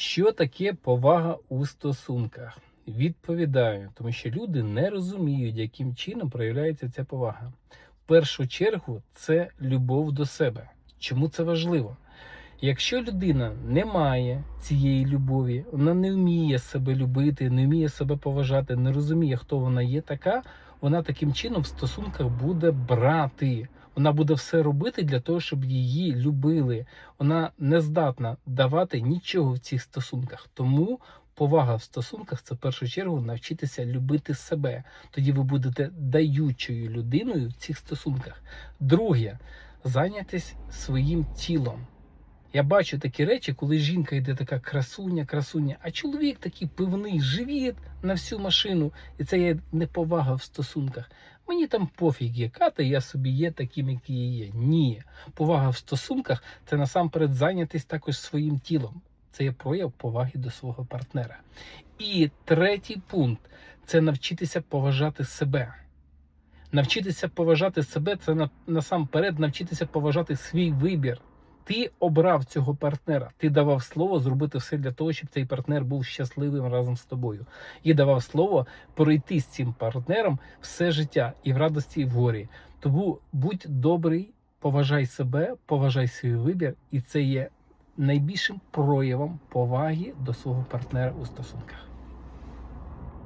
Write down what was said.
Що таке повага у стосунках? Відповідаю, тому що люди не розуміють, яким чином проявляється ця повага. В першу чергу це любов до себе. Чому це важливо? Якщо людина не має цієї любові, вона не вміє себе любити, не вміє себе поважати, не розуміє, хто вона є така, вона таким чином в стосунках буде брати. Вона буде все робити для того, щоб її любили. Вона не здатна давати нічого в цих стосунках. Тому повага в стосунках це в першу чергу навчитися любити себе. Тоді ви будете даючою людиною в цих стосунках. Друге, зайнятися своїм тілом. Я бачу такі речі, коли жінка йде така красуня, красуня, а чоловік такий пивний живіт на всю машину, і це є неповага в стосунках. Мені там пофіг, яка ти, я собі є таким, який я є. Ні. Повага в стосунках це насамперед зайнятися також своїм тілом. Це є прояв поваги до свого партнера. І третій пункт це навчитися поважати себе. Навчитися поважати себе це насамперед навчитися поважати свій вибір. Ти обрав цього партнера, ти давав слово зробити все для того, щоб цей партнер був щасливим разом з тобою. І давав слово пройти з цим партнером все життя і в радості, і в горі. Тому будь добрий, поважай себе, поважай свій вибір, і це є найбільшим проявом поваги до свого партнера у стосунках.